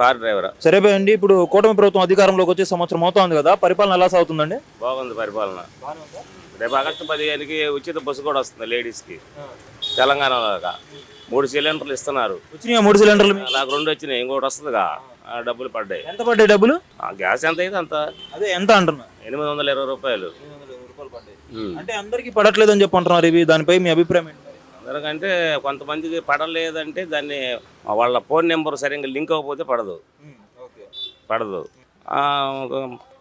Car driver? సరే అండి ఇప్పుడు కూటమి ప్రభుత్వం అధికారంలోకి వచ్చే సంవత్సరం అవుతోంది కదా పరిపాలన ఎలా సాగుతుందండి? బాగుంది పరిపాలన. రేపు ఆగస్టు పదిహేనుకి ఉచిత బస్సు కూడా వస్తుంది లేడీస్కి. తెలంగాణలో మూడు సిలిండర్లు ఇస్తున్నారు. వచ్చినాయి మూడు సిలిండర్లు? నాకు రెండు వచ్చినాయి ఇంకోటి వస్తుందిగా. ఆ డబ్బులు పడ్డాయి. ఎంత పడ్డాయి డబ్బులు? ఆ గ్యాస్ ఎంత అయితే అంత? అదే ఎంత అంటున్నా? ఎనిమిది వందల ఇరవై రూపాయలు. అంటే అందరికీ పడట్లేదు అని చెప్పి అంటున్నారు ఇవి. దానిపై మీ అభిప్రాయం ఏంటి? అందరికంటే కొంతమందికి పడలేదంటే దాన్ని వాళ్ళ ఫోన్ నెంబర్ సరిగ్గా లింక్ అవ్వకపోతే పడదు. పడదు.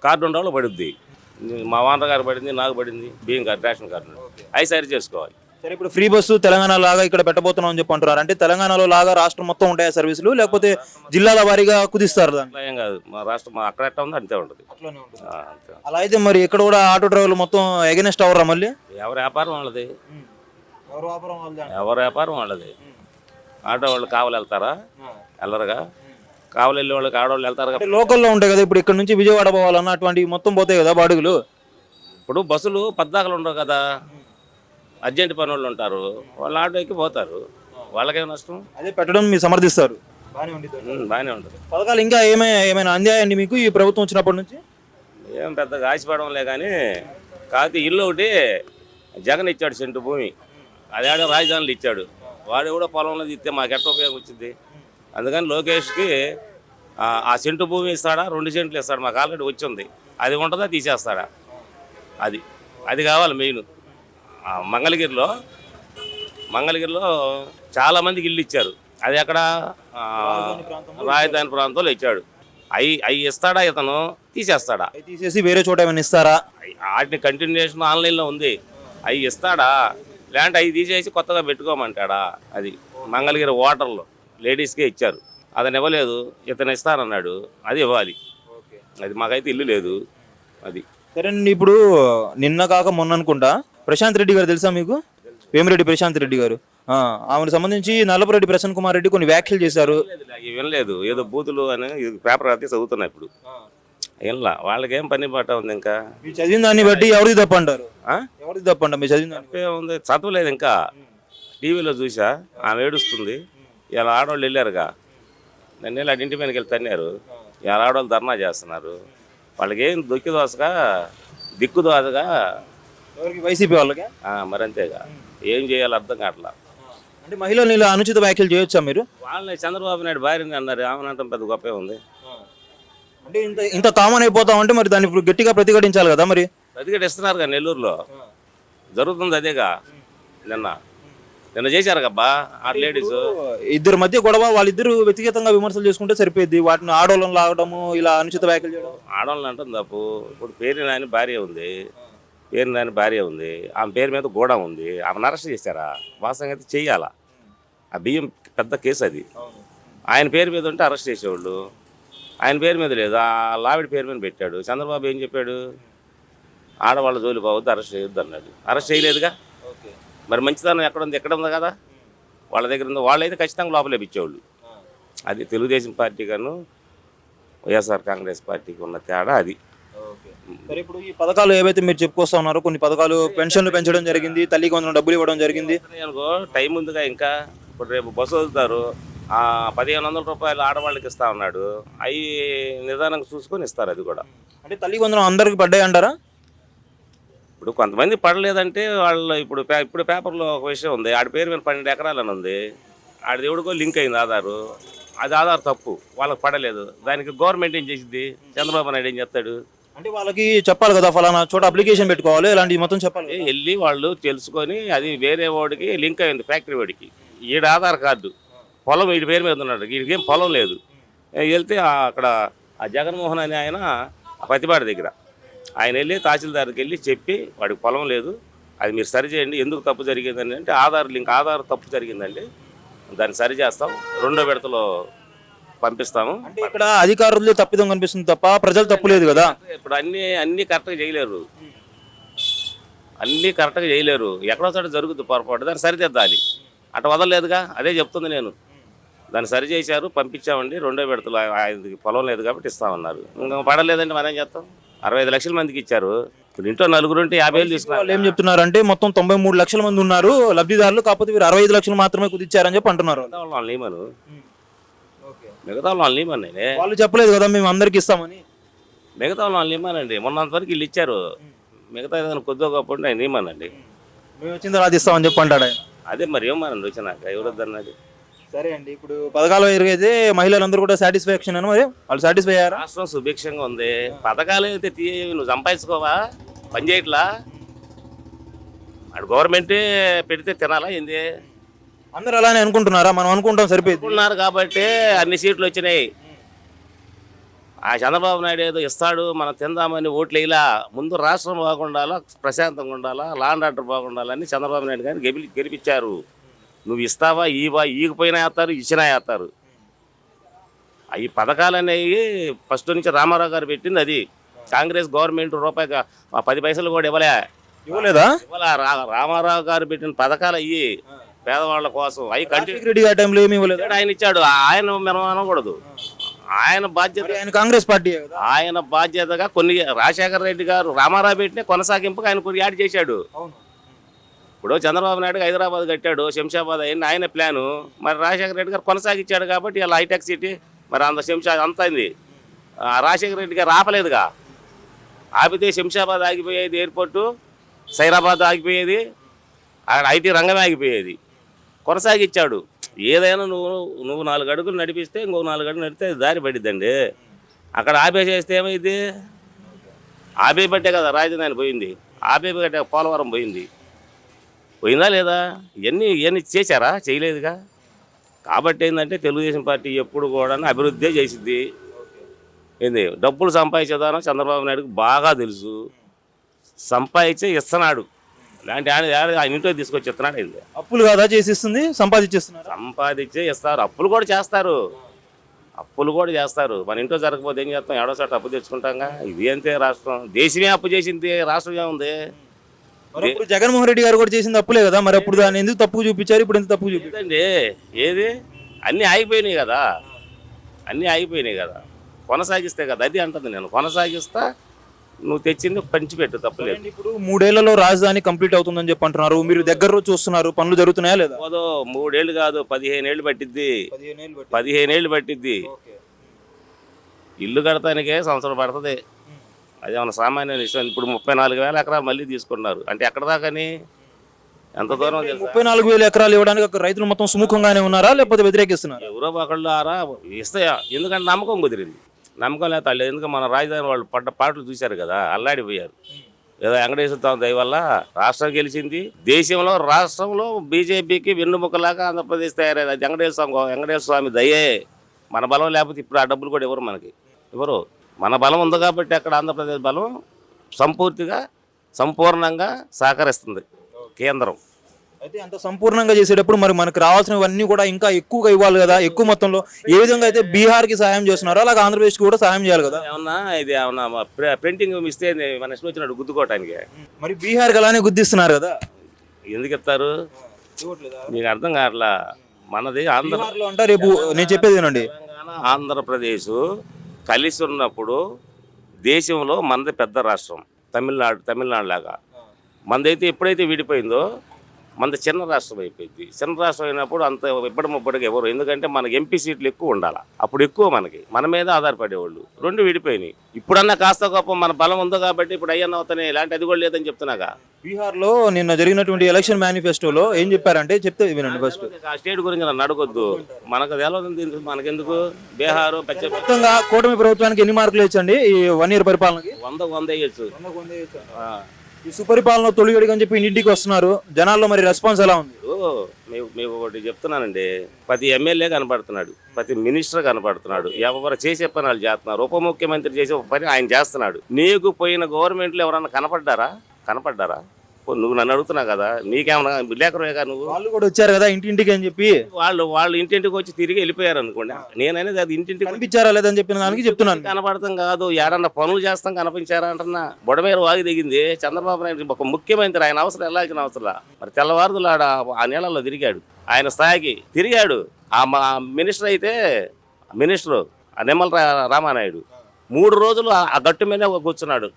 కార్డు వాళ్ళు పడుద్ది. మా వానర్ గారు పడింది నాకు పడింది బియ్యం కార్డు రేషన్ కార్డు అవి సరి చేసుకోవాలి. సరే ఇప్పుడు ఫ్రీ బస్సు తెలంగాణ లాగా ఇక్కడ పెట్టబోతున్నాం అని చెప్పి అంటున్నారు. అంటే తెలంగాణలో లాగా రాష్ట్రం మొత్తం ఉంటాయా సర్వీసులు? లేకపోతే జిల్లాల వారీగా కుదిస్తారు ఏం కాదు. మా రాష్ట్రం మా అక్కడ ఎట్లా ఉందో అంతే ఉంటుంది. అలా అయితే మరి ఇక్కడ కూడా ఆటో డ్రైవర్లు మొత్తం ఎగనెస్ట్ అవ్వరా మళ్ళీ? ఎవరి వ్యాపారం వాళ్ళది? ఎవరి వ్యాపారం వాళ్ళది? ఆటో వాళ్ళు కావాలి వెళ్తారా? వెళ్ళరుగా? కావాలి వెళ్ళే వాళ్ళకి ఆడవాళ్ళు వెళ్తారు అంటే లోకల్లో ఉంటాయి కదా ఇప్పుడు ఇక్కడ నుంచి విజయవాడ పోవాలన్న అటువంటివి మొత్తం పోతాయి కదా బాడుగులు? ఇప్పుడు బస్సులు పద్దాకలు ఉండవు కదా. అర్జెంట్ పని వాళ్ళు ఉంటారు. వాళ్ళు ఆటో ఎక్కి పోతారు. వాళ్ళకేం నష్టం? అదే పెట్టడం మీరు సమర్థిస్తారు. బాగానే ఉంటుంది. పథకాలు ఇంకా ఏమైనా ఏమైనా అందాయండి మీకు ఈ ప్రభుత్వం వచ్చినప్పటి నుంచి? ఏం పెద్దగా ఆశపడంలే కానీ కాకపోతే ఇల్లు ఒకటి జగన్ ఇచ్చాడు సెంటు భూమి. అది ఆడ రాజధానిలో ఇచ్చాడు. వాడు కూడా పొలంలో ఇస్తే మాకు ఎట్ట ఉపయోగం వచ్చింది? అందుకని లోకేష్కి ఆ, సెంటు భూమి ఇస్తాడా? రెండు సెంట్లు ఇస్తాడు. మాకు ఆల్రెడీ వచ్చింది. అది ఉంటుందా? తీసేస్తాడా? అది అది కావాలి మెయిన్. మంగళగిరిలో మంగళగిరిలో చాలా మందికి ఇల్లు ఇచ్చారు. అది అక్కడ రాజధాని ప్రాంతంలో ఇచ్చాడు. అవి అవి ఇస్తాడా ఇతను? తీసేస్తాడా? తీసేసి వేరే చోట ఏమైనా ఇస్తారా? వాటిని కంటిన్యూషన్ ఆన్లైన్లో ఉంది. అవి ఇస్తాడా? లేదంటే అవి తీసేసి కొత్తగా పెట్టుకోమంటాడా? అది మంగళగిరి ఓటర్లు లేడీస్కే ఇచ్చారు. అతను ఇవ్వలేదు ఇతను ఇస్తానన్నాడు అది ఇవ్వాలి. అది మాకైతే ఇల్లు లేదు అది. సరేనండి ఇప్పుడు నిన్న కాక మొన్న అనుకుంటా ప్రశాంత్ రెడ్డి గారు తెలుసా మీకు? వేమిరెడ్డి ప్రశాంత్ రెడ్డి గారు. ఆ, ఆమెను సంబంధించి నల్లపురెడ్డి ప్రసన్న కుమార్ రెడ్డి కొన్ని వ్యాఖ్యలు చేశారు. వినలేదు. ఏదో బూతులు అని పేపర్ అయితే చదువుతున్నా ఇప్పుడు. వినలా వాళ్ళకేం పని పాట ఉంది ఇంకా? మీరు చదివిన దాన్ని బట్టి ఎవరిది తప్పు అంటారు? ఆ? ఎవరిది తప్పు అంటారు? మీరు చదివిన దాన్ని ఉంది. చదవలేదు ఇంకా. టీవీలో చూసా ఆమె ఏడుస్తుంది. ఇలా ఆడవాళ్ళు వెళ్ళారుగా. నన్ను వెళ్ళి ఇంటి మీదకి వెళ్ళి తన్నారు ఇలా ఆడవాళ్ళు ధర్నా చేస్తున్నారు. వాళ్ళకి ఏం దొక్కి దోసగా దిక్కు దోసగా. ఎవరికి? వైసీపీ వాళ్ళకి? ఆ, మరంతేగా ఏం చేయాలో అర్థం కావట్లా. అంటే మహిళలు ఇలా అనుచిత వ్యాఖ్యలు చేయొచ్చా మీరు? వాళ్ళని చంద్రబాబు నాయుడు భార్యని అన్నారు. ఆమెను అంటాం పెద్ద గొప్పే ఉంది. అంటే ఇంత ఇంత కామన్ అయిపోతాం అంటే మరి దాన్ని ఇప్పుడు గట్టిగా ప్రతిఘటించాలి కదా మరి? ప్రతిగట ఇస్తున్నారుగా నెల్లూరులో. జరుగుతుంది అదేగా నిన్న. నిన్న చేశారు కబ్బా ఆ లేడీస్. ఇద్దరు మధ్య గొడవ వాళ్ళిద్దరు వ్యక్తిగతంగా విమర్శలు చేసుకుంటే సరిపోయింది వాటిని ఆడోళ్ళని లాగడము ఇలా అనుచిత వ్యాఖ్యలు చేయడం. ఆడవాళ్ళని అంటుంది తప్పు ఇప్పుడు పేరు నాని భార్య ఉంది. పేరు నాని భార్య ఉంది. ఆమె పేరు మీద గోడ ఉంది. ఆమెను అరెస్ట్ చేశారా? వాస్తవంగా అయితే చెయ్యాలా? ఆ బియ్యం పెద్ద కేసు అది. ఆయన పేరు మీద ఉంటే అరెస్ట్ చేసేవాళ్ళు. ఆయన పేరు మీద లేదు. ఆ లావిడి పేరు మీద పెట్టాడు. చంద్రబాబు ఏం చెప్పాడు? ఆడవాళ్ళ జోలి పోవద్దు అరెస్ట్ చేయొద్దు అన్నాడు. అరెస్ట్ చేయలేదుగా? మరి మంచితనం ఎక్కడ ఉంది? ఎక్కడ ఉంది కదా? వాళ్ళ దగ్గర ఉంది. వాళ్ళైతే ఖచ్చితంగా లోపలే ఇచ్చేవాళ్ళు అది తెలుగుదేశం పార్టీ గాను వైఎస్ఆర్ కాంగ్రెస్ పార్టీకి ఉన్న తేడా అది. సరే ఇప్పుడు ఈ పథకాలు ఏవైతే మీరు చెప్పుకొస్తా ఉన్నారో కొన్ని పథకాలు పెన్షన్లు పెంచడం జరిగింది తల్లికి వందనం డబ్బులు ఇవ్వడం జరిగింది. అనుకో టైం ఉందిగా ఇంకా. ఇప్పుడు రేపు బస్సు వదులుతారు. ఆ పదిహేను వందల రూపాయలు ఆడవాళ్ళకి ఇస్తా ఉన్నాడు అవి నిదానంగా చూసుకొని ఇస్తారు అది కూడా. అంటే తల్లికి వందనం అందరికి పడ్డాయి అంటారా? ఇప్పుడు కొంతమంది పడలేదంటే వాళ్ళు ఇప్పుడు ఇప్పుడు పేపర్లో ఒక విషయం ఉంది. ఆడి పేరు మీద పన్నెండు ఎకరాలని ఉంది. ఆడి దేవుడికో లింక్ అయింది ఆధారు. అది ఆధార్ తప్పు. వాళ్ళకి పడలేదు. దానికి గవర్నమెంట్ ఏం చేసింది చంద్రబాబు నాయుడు ఏం చెప్తాడు అంటే వాళ్ళకి చెప్పాలి కదా ఫలానా చోట అప్లికేషన్ పెట్టుకోవాలి. ఇలాంటివి మొత్తం చెప్పాలి. వెళ్ళి వాళ్ళు తెలుసుకొని అది వేరే వాడికి లింక్ అయింది ఫ్యాక్టరీ వాడికి. ఈడ ఆధార్ కార్డు. పొలం వీడి పేరు మీద ఉన్నాడు. వీడికి ఏం పొలం లేదు. వెళ్తే అక్కడ ఆ జగన్మోహన్ అని ఆయన పతిపాడి దగ్గర. ఆయన వెళ్ళి తహసీల్దార్కి వెళ్ళి చెప్పి వాడికి పొలం లేదు. అది మీరు సరి చేయండి. ఎందుకు తప్పు జరిగిందని అంటే ఆధార్ లింక్ ఆధార్ తప్పు జరిగిందండి. దాన్ని సరి చేస్తాం. రెండో విడతలో పంపిస్తాము. అంటే ఇక్కడ అధికారులు తప్పిదం కనిపిస్తుంది తప్ప ప్రజలు తప్పు లేదు కదా? ఇప్పుడు అన్నీ అన్నీ కరెక్ట్గా చేయలేరు. అన్నీ కరెక్ట్గా చేయలేరు. ఎక్కడో చోట జరుగుతుంది పొరపాటు. దాన్ని సరిదిద్దాలి. అటు వదలలేదుగా? అదే చెప్తుంది నేను. దాన్ని సరి చేశారు పంపించామండి. రెండో విడతలు ఆయనకి పొలం లేదు కాబట్టి ఇస్తామన్నారు. ఇంకా పడలేదండి మనం ఏం చేస్తాం? అరవై ఐదు లక్షల మందికి ఇచ్చారు. ఇప్పుడు ఇంట్లో నలుగురు ఉంటే యాభై వేలు వాళ్ళు తీసుకున్నారు ఏం చెప్తున్నారు అంటే మొత్తం తొంభై మూడు లక్షల మంది ఉన్నారు. లబ్ధిదారులు కాకపోతే వీరు అరవై ఐదు లక్షలు మాత్రమే కుదిచ్చారని చెప్పి అంటున్నారు నియమను మిగతా వాళ్ళు ఇమ్మనండి వాళ్ళు చెప్పలేదు కదా మేము అందరికి ఇస్తామని. మిగతా వాళ్ళు ఇమ్మనండి మొన్నంత వరకు వీళ్ళు ఇచ్చారు. మిగతా ఏదైనా కొద్దిగా గొప్ప ఉంటే ఆయన ఇమ్మనండి మేము. వచ్చిన తర్వాత ఇస్తామని చెప్పి అంటాడు అదే మరి ఏమనండి వచ్చినాక? ఎవరొద్దన్నది సరే అండి ఇప్పుడు పథకాలు ఎరుగైతే మహిళలందరూ కూడా సాటిస్ఫాక్షన్ అని మరి? వాళ్ళు సాటిస్ఫై అయ్యారా? రాష్ట్రం సుభిక్షంగా ఉంది. పథకాలు అయితే నువ్వు సంపాదించుకోవా? పని చేయట్లా? అటు గవర్నమెంటే పెడితే తినాలా ఏంది? అందరూ అలానే అనుకుంటున్నారా? మనం అనుకుంటాం సరిపోయింది. ఉన్నారు కాబట్టి అన్ని సీట్లు వచ్చినాయి. ఆ చంద్రబాబు నాయుడు ఏదో ఇస్తాడు మనం తిందామని ఓట్లు వేయలా. ముందు రాష్ట్రం బాగుండాలా? ప్రశాంతంగా ఉండాలా? లాండ్ ఆర్డర్ బాగుండాలని చంద్రబాబు నాయుడు గారిని గెలి గెలిపించారు. నువ్వు ఇస్తావా ఈవా ఈగిపోయినా వేస్తారు ఇచ్చినా వేస్తారు ఈ పథకాలు అనేవి ఫస్ట్ నుంచి రామారావు గారు పెట్టింది అది. కాంగ్రెస్ గవర్నమెంట్ రూపాయి పది పైసలు కూడా ఇవ్వలే. ఇవ్వలేదా? ఇవ్వలే. రామారావు గారు పెట్టిన పథకాలు అయ్యి పేదవాళ్ళ కోసం అవి కంటిన్యూ టైంలో ఏమి ఇవ్వలేదు? ఆయన ఇచ్చాడు. ఆయన మనం అనకూడదు. ఆయన బాధ్యత ఆయన కాంగ్రెస్ పార్టీ ఆయన బాధ్యతగా కొన్ని రాజశేఖర రెడ్డి గారు రామారావు పెట్టిన కొనసాగింపుగా ఆయన కొన్ని యాడ్ చేశాడు. అవును. ఇప్పుడు చంద్రబాబు నాయుడు హైదరాబాద్ కట్టాడు శంషాబాద్ అయింది ఆయన ప్లాను. మరి రాజశేఖర రెడ్డి గారు కొనసాగించాడు కాబట్టి ఇలా హైటెక్ సిటీ మరి అంత శంషా అంత అయింది ఆ, రాజశేఖర రెడ్డి గారు ఆపలేదుగా ఆపితే శంషాబాద్ ఆగిపోయేది ఎయిర్పోర్టు సైరాబాద్ ఆగిపోయేది అక్కడ ఐటీ రంగమే ఆగిపోయేది. కొనసాగించాడు. ఏదైనా నువ్వు నువ్వు నాలుగు అడుగులు నడిపిస్తే ఇంకో నాలుగు అడుగులు నడిపితే దారి పడిద్దండి. అక్కడ ఆపేసేస్తే ఏమైంది ఆపే పట్టే కదా రాజధాని పోయింది. ఆపే పట్టే పోలవరం పోయింది. పోయిందా లేదా? ఇవన్నీ ఇవన్నీ చేశారా? చేయలేదుగా? కాబట్టి ఏంటంటే తెలుగుదేశం పార్టీ ఎప్పుడు కూడా అభివృద్ధి చేసింది ఏంది? డబ్బులు సంపాదించేదానం చంద్రబాబు నాయుడుకి బాగా తెలుసు. సంపాదించే ఇస్తున్నాడు. ఇలాంటి ఆయన ఆయన ఇంట్లో తీసుకొచ్చి ఇస్తున్నాడు ఏంది? అప్పులు కాదా చేసిస్తుంది సంపాదించేస్తున్నారు. సంపాదించే ఇస్తారు. అప్పులు కూడా చేస్తారు. అప్పులు కూడా చేస్తారు. మన ఇంట్లో జరగకపోతే ఏం చేస్తాం? ఏడో చోట అప్పు తెచ్చుకుంటాంగా. ఇది అంతే రాష్ట్రం. దేశమే అప్పు చేసింది రాష్ట్రం ఏముంది ఇప్పుడు జగన్మోహన్ రెడ్డి గారు కూడా చేసింది తప్పులే కదా? మరి అప్పుడు దాన్ని ఎందుకు తప్పు చూపించారు? ఇప్పుడు ఎందుకు తప్పు చూపించారు? లేదండి ఏది? అన్నీ ఆగిపోయినాయి కదా? అన్నీ ఆగిపోయినాయి కదా? కొనసాగిస్తే కదా? అది అంటుంది నేను. కొనసాగిస్తా నువ్వు తెచ్చింది పంచిపెట్టు తప్పలేదు ఇప్పుడు మూడేళ్ళలో రాజధాని కంప్లీట్ అవుతుందని చెప్పి అంటున్నారు మీరు దగ్గర చూస్తున్నారు. పనులు జరుగుతున్నాయా లేదా? పోదో మూడేళ్ళు కాదు పదిహేను ఏళ్ళు పట్టిద్ది. పదిహేను ఏళ్ళు పట్టిద్ది ఇల్లు కడతానికే సంవత్సరం పడుతుంది. అది ఏమన్నా సామాన్య విషయం. ఇప్పుడు ముప్పై నాలుగు వేల ఎకరాలు మళ్ళీ తీసుకున్నారు. అంటే ఎక్కడ దాకాని? ఎంత దూరం ముప్పై నాలుగు వేల ఎకరాలు ఇవ్వడానికి రైతులు మొత్తం సుముఖంగానే ఉన్నారా? లేకపోతే వ్యతిరేకిస్తున్నారు? ఎవరో ఒకళ్ళు ఆరా ఇస్తాయా ఎందుకంటే నమ్మకం కుదిరింది. నమ్మకం లేక వాళ్ళు ఎందుకంటే మన రాజధాని వాళ్ళు పడ్డ పాటలు చూశారు కదా అల్లాడిపోయారు. ఏదో వెంకటేశ్వర స్వామి దయ వల్ల రాష్ట్రం గెలిచింది. దేశంలో రాష్ట్రంలో బీజేపీకి వెన్నుముకలాగా ఆంధ్రప్రదేశ్ తయారైంది. అది వెంకటేశ్వర స్వామి వెంకటేశ్వర స్వామి దయే. మన బలం లేకపోతే ఇప్పుడు ఆ డబ్బులు కూడా ఎవరు మనకి. ఎవరు మన బలం ఉంది కాబట్టి అక్కడ ఆంధ్రప్రదేశ్ బలం సంపూర్తిగా సంపూర్ణంగా సహకరిస్తుంది కేంద్రం. అయితే అంత సంపూర్ణంగా చేసేటప్పుడు మరి మనకు రావాల్సినవన్నీ కూడా ఇంకా ఎక్కువగా ఇవ్వాలి కదా? ఎక్కువ మొత్తంలో ఏ విధంగా అయితే బీహార్కి సహాయం చేస్తున్నారో అలాగే ఆంధ్రప్రదేశ్కి కూడా సహాయం చేయాలి కదా? ఏమన్నా ఇది ఏమన్నా ప్రింటింగ్ ఇస్తే మన ఇష్టం వచ్చినట్టు గుద్దుకోవటానికి. మరి బీహార్కి అలానే గుర్తిస్తున్నారు కదా? ఎందుకు ఇస్తారు మీకు అర్థం కావట్లా? మనది ఆంధ్ర బీహార్లో అంటే రేపు నేను చెప్పేది వినండి. ఆంధ్రప్రదేశ్ కలిసి ఉన్నప్పుడు దేశంలో మనది పెద్ద రాష్ట్రం తమిళనాడు తమిళనాడు లాగా మనదైతే ఎప్పుడైతే విడిపోయిందో మనది చిన్న రాష్ట్రం అయిపోయింది. చిన్న రాష్ట్రం అయినప్పుడు అంత ఇప్పటి ముప్పటికి ఎవరు? ఎందుకంటే మనకి ఎంపీ సీట్లు ఎక్కువ ఉండాలి? అప్పుడు ఎక్కువ మనకి. మన మీద ఆధారపడేవాళ్ళు. రెండు విడిపోయినాయి. ఇప్పుడన్నా కాస్త గొప్ప మన బలం ఉందో కాబట్టి ఇప్పుడు అయ్యన్న అవుతాయి ఇలాంటి అది కూడా లేదని చెప్తున్నాగా? బీహార్లో నిన్న జరిగినటువంటి ఎలక్షన్ మేనిఫెస్టోలో ఏం చెప్పారంటే చెప్తే వినండి ఫస్ట్. ఆ స్టేట్ గురించి నన్ను అడగొద్దు. మనకు తెలియదు మనకెందుకు? బీహారు మొత్తంగా కూటమి ప్రభుత్వానికి ఎన్ని మార్కులు ఇచ్చండి ఈ వన్ ఇయర్ పరిపాలనకి? వంద వంద వేయచ్చు. ఈ సుపరిపాలన తొలి అడిగి అని చెప్పి ఇంటికి వస్తున్నారు. జనాల్లో మరి రెస్పాన్స్ ఎలా ఉంది? మేము ఒకటి చెప్తున్నానండి. ప్రతి ఎమ్మెల్యే కనపడుతున్నాడు. ప్రతి మినిస్టర్ కనపడుతున్నాడు. ఎవరు చేసే పని వాళ్ళు చేస్తున్నారు. ఉప ముఖ్యమంత్రి చేసే పని ఆయన చేస్తున్నాడు. నీకు పోయిన గవర్నమెంట్లో ఎవరన్నా కనపడ్డారా? కనపడ్డారా? నువ్వు నన్ను అడుగుతున్నావు కదా నీకేమన్నా విలేకరుగా నువ్వు? వాళ్ళు కూడా వచ్చారు కదా ఇంటింటికి అని చెప్పి? వాళ్ళు వాళ్ళు ఇంటింటికి వచ్చి తిరిగి వెళ్ళిపోయారు అనుకోండి. నేననేది అది ఇంటింటికి కనిపించారా లేదని చెప్పిన దానికి చెప్తున్నాను. కనపడతాం కాదు ఏడన్నా పనులు చేస్తాం కనిపించారా అంటున్నా. బుడమేరు వాగి దిగింది చంద్రబాబు నాయుడు ఒక ముఖ్యమంత్రి ఆయన అవసరం వెళ్ళాల్సిన అవసరం మరి తెల్లవారుదులు ఆడ ఆ నెలలో తిరిగాడు. ఆయన స్థాయికి తిరిగాడు. ఆ మా మినిస్టర్ అయితే మినిస్టర్ ఆ నిమ్మల రామానాయుడు. మూడు రోజులు ఆ- గట్టు మీద కూర్చున్నాడు.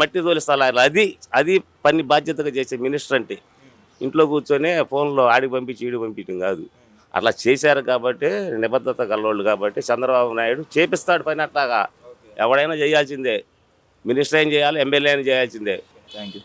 మట్టి తోలి స్థలాలు. అది అది పని బాధ్యతగా చేసే మినిస్టర్ అంటే ఇంట్లో కూర్చొని ఫోన్లో ఆడికి పంపించి ఈడి పంపించడం కాదు. అట్లా చేశారు కాబట్టి నిబద్ధత గలవాళ్ళు కాబట్టి చంద్రబాబు నాయుడు చేపిస్తాడు పని అట్లాగా. ఎవడైనా చేయాల్సిందే. మినిస్టర్ ఏం చేయాలి? ఎమ్మెల్యే అయినా చేయాల్సిందే. Thank you